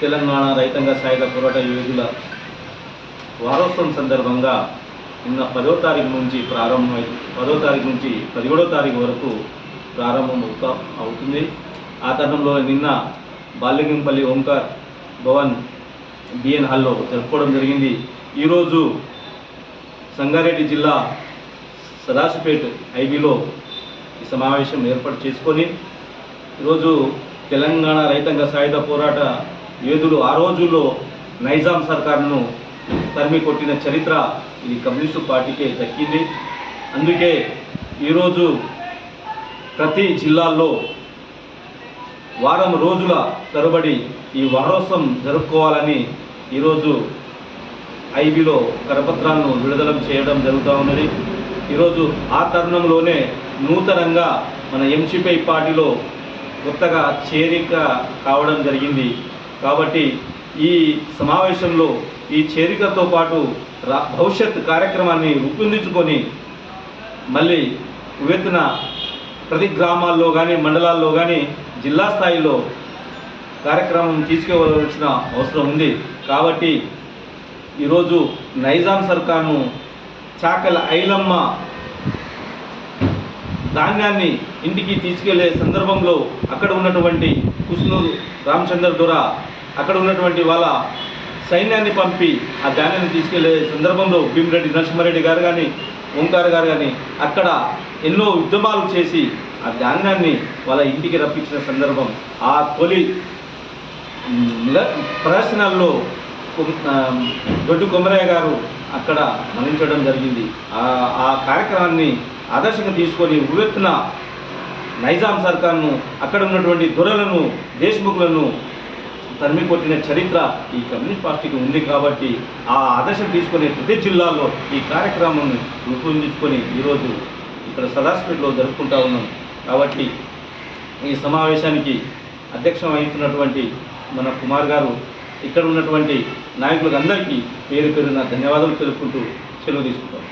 తెలంగాణ రైతాంగ సాయుధ పోరాట యోధుల వారోత్సవం సందర్భంగా నిన్న పదో తారీఖు నుంచి ప్రారంభమై పదో తారీఖు నుంచి పదిహేడో తారీఖు వరకు ప్రారంభం అవుతా అవుతుంది. ఆ తరుణంలో నిన్న బాల్యగింపల్లి ఓంకార్ భవన్ బిఎన్ హాల్లో జరుపుకోవడం జరిగింది. ఈరోజు సంగారెడ్డి జిల్లా సదాశివపేట్ ఐబీలో ఈ సమావేశం ఏర్పాటు చేసుకొని ఈరోజు తెలంగాణ రైతాంగ సాయుధ పోరాట యోధులు ఆ రోజుల్లో నైజాం సర్కార్ను తరిమి కొట్టిన చరిత్ర ఇది కమ్యూనిస్టు పార్టీకే దక్కింది. అందుకే ఈరోజు ప్రతి జిల్లాల్లో వారం రోజుల తరబడి ఈ వారోత్సవం జరుపుకోవాలని ఈరోజు ఐబీలో కరపత్రాలను విడుదల చేయడం జరుగుతూ ఉన్నది. ఈరోజు ఆ తరుణంలోనే నూతనంగా మన ఎంసీపై పార్టీలో కొత్తగా చేరిక కావడం జరిగింది. కాబట్టి ఈ సమావేశంలో ఈ చేరికతో పాటు రా భవిష్యత్ కార్యక్రమాన్ని రూపొందించుకొని మళ్ళీ ఉవెత్తున ప్రతి గ్రామాల్లో కానీ మండలాల్లో కానీ జిల్లా స్థాయిలో కార్యక్రమం తీసుకువలసిన అవసరం ఉంది. కాబట్టి ఈరోజు నైజాం సర్కార్ను చాకల ఐలమ్మ ధాన్యాన్ని ఇంటికి తీసుకెళ్ళే సందర్భంలో అక్కడ ఉన్నటువంటి కుష్ణూరు రామచంద్ర దొర అక్కడ ఉన్నటువంటి వాళ్ళ సైన్యాన్ని పంపి ఆ ధాన్యాన్ని తీసుకెళ్ళే సందర్భంలో భీమిరెడ్డి నరసింహారెడ్డి గారు కానీ ఓంకార్ గారు కానీ అక్కడ ఎన్నో ఉద్యమాలు చేసి ఆ ధాన్యాన్ని వాళ్ళ ఇంటికి రప్పించిన సందర్భం. ఆ తొలి ప్రదర్శనల్లో దొడ్డు కొమరయ్య గారు అక్కడ మరణించడం జరిగింది. ఆ కార్యక్రమాన్ని ఆదర్శంగా తీసుకొని ఉవ్వెత్తున నైజాం సర్కార్ను అక్కడ ఉన్నటువంటి దొరలను దేశ్ముఖులను తరిమి కొట్టిన చరిత్ర ఈ కమ్యూనిస్ట్ పార్టీకి ఉంది కాబట్టి ఆ ఆదర్శం తీసుకునే ప్రతి జిల్లాలో ఈ కార్యక్రమం రూపొందించుకొని ఈరోజు ఇక్కడ సదాస్పేటలో జరుపుకుంటా ఉన్నాం. కాబట్టి ఈ సమావేశానికి అధ్యక్షం వహిస్తున్నటువంటి మన కుమార్ గారు ఇక్కడ ఉన్నటువంటి నాయకులకు అందరికీ పేరు పేరున ధన్యవాదాలు తెలుపుకుంటూ సెలవు తీసుకుంటాం.